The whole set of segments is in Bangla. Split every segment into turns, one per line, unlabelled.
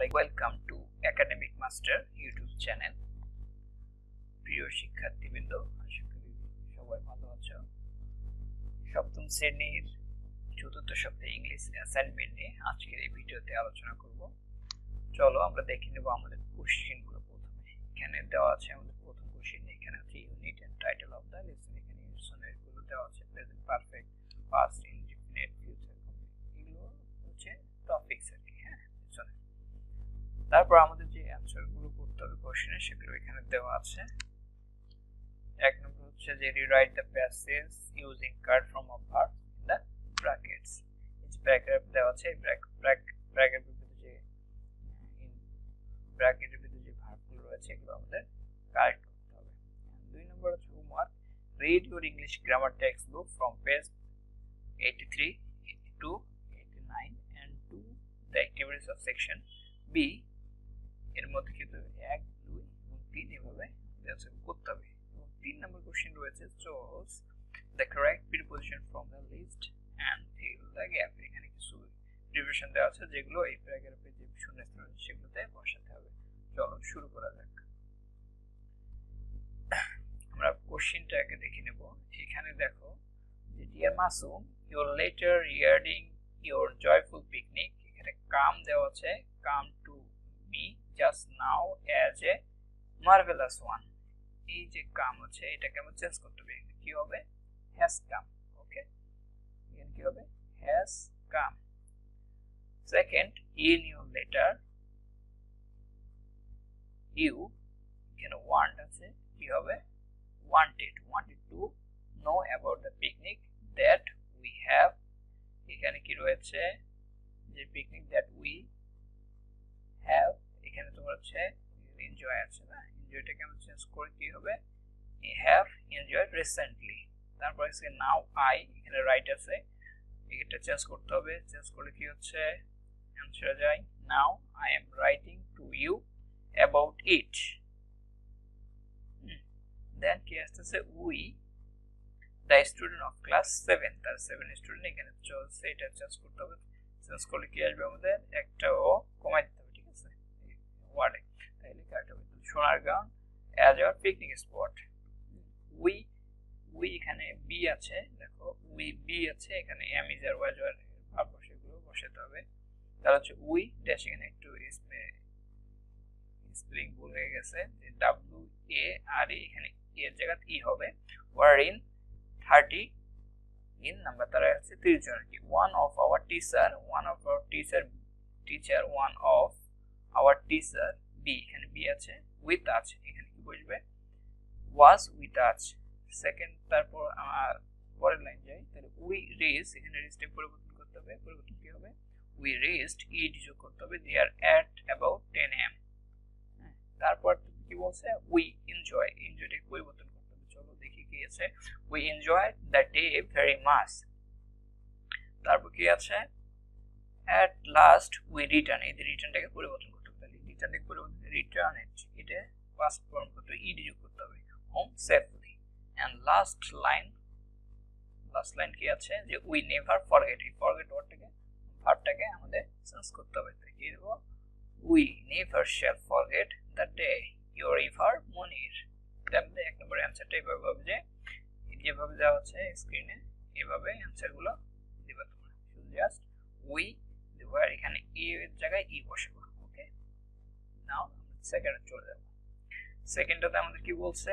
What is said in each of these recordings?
আলাইকুম welcome to academic master YouTube channel প্রিয় শিক্ষার্থীবৃন্দ আশা করি সবাই ভালো আছো। সপ্তম শ্রেণির চতুর্থ সপ্তাহে ইংলিশ অ্যাসাইনমেন্ট নিয়ে আজকের এই ভিডিওতে আলোচনা করব। চলো আমরা দেখে নেব আমাদের কোশ্চেনগুলো প্রথমে। এখানে দেওয়া আছে আমাদের তারপর আমাদের যে অ্যানসারগুলো করতে হবে কোশ্চেনে সেগুলো এখানে দেওয়া আছে। এক নম্বর হচ্ছে যে rewrite the passage using card from a verb in the brackets এই ব্র্যাকেট দেওয়া আছে ব্র্যাকেট ভিতরে যে ব্র্যাকেটের ভিতরে যে ভার্বগুলো রয়েছে, এগুলো আমাদের কারেক্ট করতে হবে। দুই নম্বর হচ্ছে homework read your English grammar text book from page 83 82 89 and do the activities of section B এর মধ্যে কিন্তু এক, দুই এবং তিন এভাবে করতে হবে। এবং তিন নম্বর কোশ্চেন রয়েছে choose the correct preposition from the list and fill the gap এখানে কিছু প্রিপারেশন দেওয়া আছে যেগুলো এই প্যারাগ্রাফে যে শূন্যস্থান রয়েছে সেগুলোতে বসাতে হবে। চলো শুরু করা যাক। আমরা কোশ্চেনটাকে দেখে নেব। এখানে দেখো যে dear Masum your letter regarding your joyful picnic এখানে কাম দেওয়া আছে, come to just now as a marvellous one এই যে কাম আছে এটাকে আমরা চেঞ্জ করতে হবে কি হবে? হ্যাজ কাম ওকে এখানে কি হবে? Has come second in your letter you এখানে ওয়ান্ট আছে, কি হবে? wanted wanted to know about the picnic that we have. এখানে কি রয়েছে? যে পিকনিক দ্যাট উই হচ্ছে এনজয় আছে না? এনজয়টাকে আমরা চেঞ্জ করে, কি হবে? হ্যাভ এনজয় রিসেন্টলি তারপর আছে নাও আই এখানে রাইট আছে। এটা চেঞ্জ করতে হবে। চেঞ্জ করলে কি হচ্ছে? অ্যান্সার যায় now I am writing to you about it then কি আসতেছে? We the student of class seven তার সেভেন স্টুডেন্ট এখানে চলছে। এটা চেঞ্জ করতে হবে। চেঞ্জ করলে কি আসবে আমাদের? একটা ও কমাই ওয়ার্ডে তাহলে Sonargaon as our picnic spot we we এখানে বি আছে, দেখো উই বি আছে, এখানে এম ইজ আর ওয়াজ আর ভাব বসেগুলো বসাতে হবে। হচ্ছে উই ড্যাশ এখানে একটু ডাব্লিউ এ আর এখানে এর জায়গাতে ই হবে। Were in thirty in number তারা আছে তিরিশ জন কি। One of our teacher one of our teacher teacher one of our teacher B এখানে বি আছে উইথ আছে, এখানে কি বসবে? ওয়াজ উইথ আছ সেকেন্ড তারপর আমার পরের লাইন যাই, তাহলে উই রেস এখানে রেসটা পরিবর্তন করতে হবে, পরিবর্তন কি হবে? উই রেস্ট ইট যোগ করতে হবে they are at about ten am তারপর কি বলছে? উই এনজয় এনজয়টাকে পরিবর্তন করতে হবে, চলো দেখি কি আছে। We enjoy the day very much তারপর কি আছে? অ্যাট লাস্ট উই রিটার্ন এই রিটার্নটাকে পরিবর্তন পরিবর্তন রিটার্ন এটা পাস্ট ফর্ম করতে ইডি যোগ করতে হবে। Home safely and last line last line কি আছে? যে উই নেভার ফরগেট এই ফরগেট ওয়ার্ডটাকে ভার্বটাকে আমাদের চেঞ্জ করতে হবে। তাই কি দেবো? We never shall forget the day your river মনির তাহলে এক নম্বর অ্যান্সারটা এভাবে হবে যে যেভাবে দেওয়া হচ্ছে স্ক্রিনে এভাবে অ্যান্সারগুলো দিবে তোমরা। জাস্ট উই দেবো আর এখানে ই এর জায়গায় ই বসাবো। নাও সেকেন্ডে চলে যাব। সেকেন্ডটাতে আমাদের কি বলছে?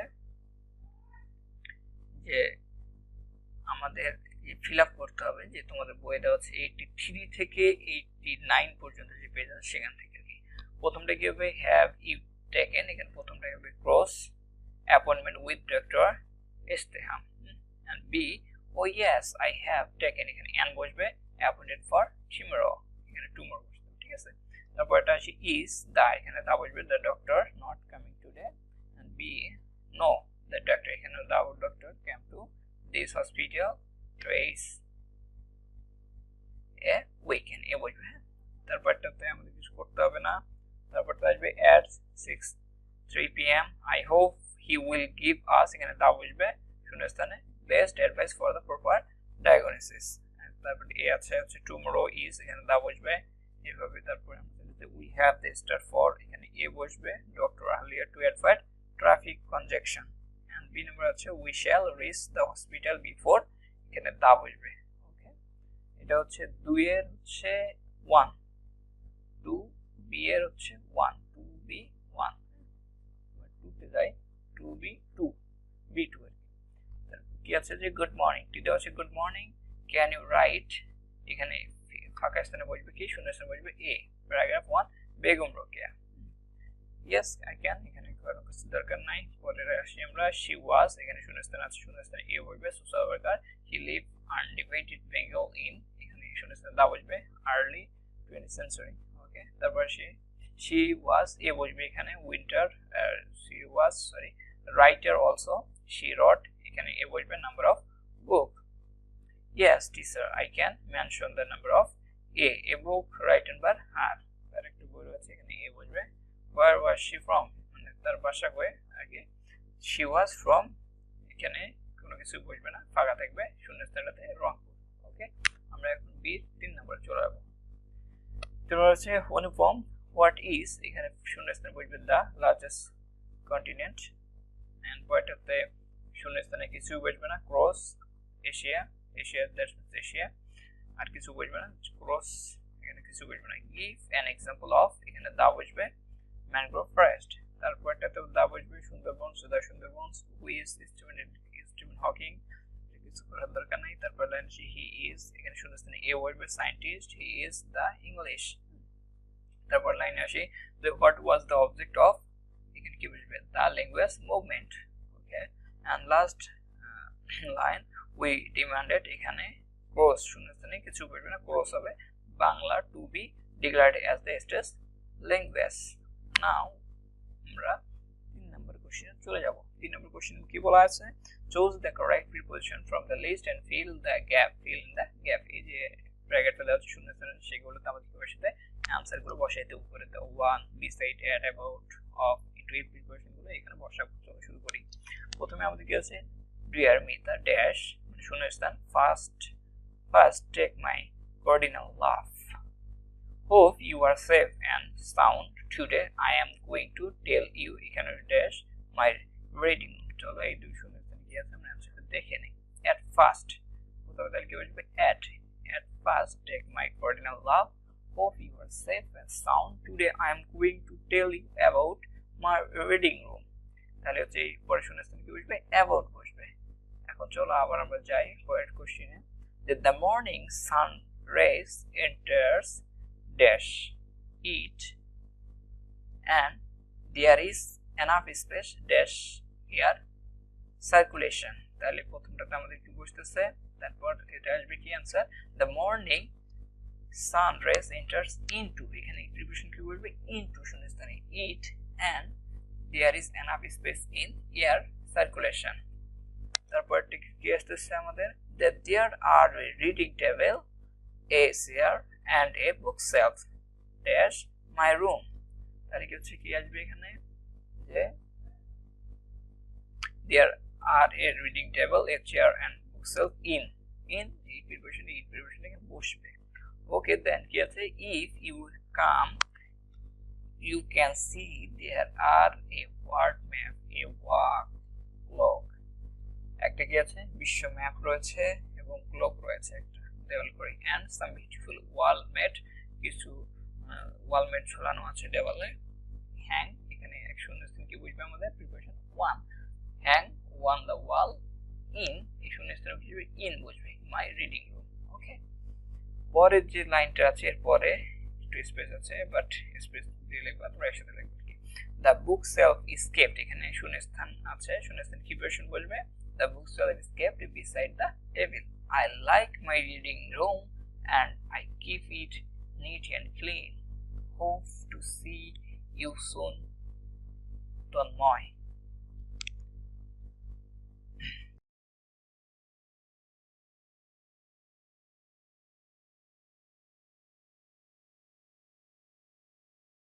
যে আমাদের ফিল আপ করতে হবে, যে তোমাদের বইয়ে দেওয়া আছে এইটি থ্রি থেকে এইটি নাইন পর্যন্ত যে পেজ আছে সেখান থেকে প্রথমটা কি হবে? হ্যাভ ইউ টেকেন এখানে প্রথমটা হবে cross appointment with doctor ইস্তেহাম and B ও ইয়েস আই হ্যাভ টেকেন এখানে অ্যান বসবে অ্যাপয়েন্টেড ফর টুমরো এখানে টুমরো বসবে, ঠিক আছে? তারপর এটা আছে ইজ দা এখানে দা বসবে the doctor not coming today and B no the doctor এখানে the doctor came to this hospital thrice a weekend a বসবে হ্যাঁ তারপরটাতে আমাদের কিছু করতে হবে না। তারপর আসবে at six three P M I hope he will give us এখানে দা বসবে শূন্যস্থানে best advice for the proper diagnosis তারপর এ আছে, হচ্ছে টুমোরো ইজ এখানে দা বসবে এভাবে তারপরে হ্যাভ দ্য স্টার ফর এখানে এ বসবে doctor earlier to avoid traffic congestion and B number আছে we shall reach the hospital before এখানে দা বসবে ওকে এটা হচ্ছে দুইয়ের হচ্ছে ওয়ান টু বি এর হচ্ছে ওয়ান টু বি ওয়ান টুতে যাই two B two B two কি আছে যে গুড মর্নিং টি দেওয়া আছে good morning can you write এখানে ফাঁকা স্থানে বসবে কি শূন্য স্থানে বসবে a. Paragraph one Begum Rokeya. Yes I can এখানে কোনো কিছু দরকার নাই। পরে আসি আমরা শি ওয়াজ এখানে শূন্য স্থান আছে শূন্য স্থানে এ বসবে social worker he live undivided Bengal in এখানে শূন্য স্থানে দা বসবে আর্লি টোয়েন্টি সেঞ্চুরি ওকে তারপর সে শি ওয়াজ এ বসবে এখানে winter she was sorry writer also she wrote এখানে এ বসবে number of book yes, teacher, i can mention the number of a a book written by her তার একটু বই আছে এখানে এ বসবে। Where was she from? মানে তার বাসা কই? আগে। She was from, এখানে কোনো কিছু বসবে না, ফাঁকা থাকবে, শূন্যস্থানটাতে রংপুর ওকে আমরা এখন বি তিন নম্বর চলে যাব। তারপর হচ্ছে অনুপম হোয়াট ইজ এখানে শূন্যস্থান বসবে দ্য লার্জেস্ট কন্টিনেন্ট অ্যান্ড পয়েন্টতে শূন্যস্থানে কিছু বসবে না cross Asia Asia that means Asia আর কিছু বুঝবে না ক্রস এখানে কিছু বুঝবে না। গিভ অ্যান এক্সাম্পল অফ এখানে দা বুঝবে ম্যানগ্রোভ ফরেস্ট তারপরটাতেও দা বুঝবে সুন্দরবন সুদা সুন্দরবন হুইজ স্টিভেন হকিং কিছু করার দরকার নাই। তারপর লাইন হি ইজ এখানে শূন্যস্থানে এ বসবে scientist he is the English তারপর লাইনে আসি the what was the object of এখানে কি বুঝবে the language movement okay last uh, line we demanded এখানে ক্রস শূন্যস্থানে কিছু বলবে না, ক্রস হবে Bangla to be declared as the state language now আমরা তিন নম্বর কোশ্চেনে চলে যাব। তিন নম্বর কোশ্চেন কি বলা আছে? Choose the correct preposition from the list and fill the gap fill in the gap এই যে ব্র্যাকেটটা দেওয়া শূন্যস্থানে, সেগুলোতে আমাদের বসাতে অ্যান্সারগুলো বসাইতে উপরে দাও one beside at about of into এই প্রিপোজিশনগুলো এখানে বসা শুরু করি। প্রথমে আমাদের কি আছে ডিয়ার মিতা ড্যাশ শূন্যস্থান first first take my cardinal laugh. Hope you are safe and sound. Today I am going to tell you এখানে dash my reading at first at at first take my cardinal laugh. Hope you are safe and sound. Today I am going to tell you about my reading room. তাহলে হচ্ছে এই পরে শূন্যস্থান কি বসবে about বসবে এখন চলো আবার আমরা যাই পরের কোশ্চেনে that the morning sun rays enters dash it. And there is enough space dash here. Circulation. তাহলে প্রথমটাতে আমাদের কি বুঝতেছে তারপর এটা আসবে কি answer the morning sun rays enters into এখানে প্রিপোজিশন কি বলবে ইনটু শূন্যস্থানে it and there is enough space in air circulation তারপর কি আসতেছে আমাদের? That there are a reading table, a chair and a bookshelf dash my room তাহলে কি হচ্ছে কি আসবে এখানে যে there are a reading table, a chair and bookshelf in in বসবে ওকে দেন কি if you come you can see there are a word map a walk একটা কি আছে? বিশ্ব ম্যাপ রয়েছে এবং ক্লক রয়েছে একটা। দেওয়াল করে অ্যান্ড সাম বিউটিফুল ওয়াল মেট কিছু ওয়াল মেট ঝোলানো আছে দেওয়ালে। হ্যাং এখানে এক শূন্যস্থান কি বুঝবে আমাদের? Preparation one hang one the wall in এই শূন্যস্থান হিসেবে ইন বুঝবে? মাই রিডিং রুম ওকে পরের যে লাইনটা আছে এরপরে একটু স্পেস আছে বাট স্পেস দিলে বা তোমরা একসাথে লিখবে the bookshelf is kept এখানে শূন্যস্থান আছে। শূন্যস্থান কি বলবে The bookstore is kept beside the table. I like my reading room and I keep it neat and clean. Hope to see you soon. Tanmoy.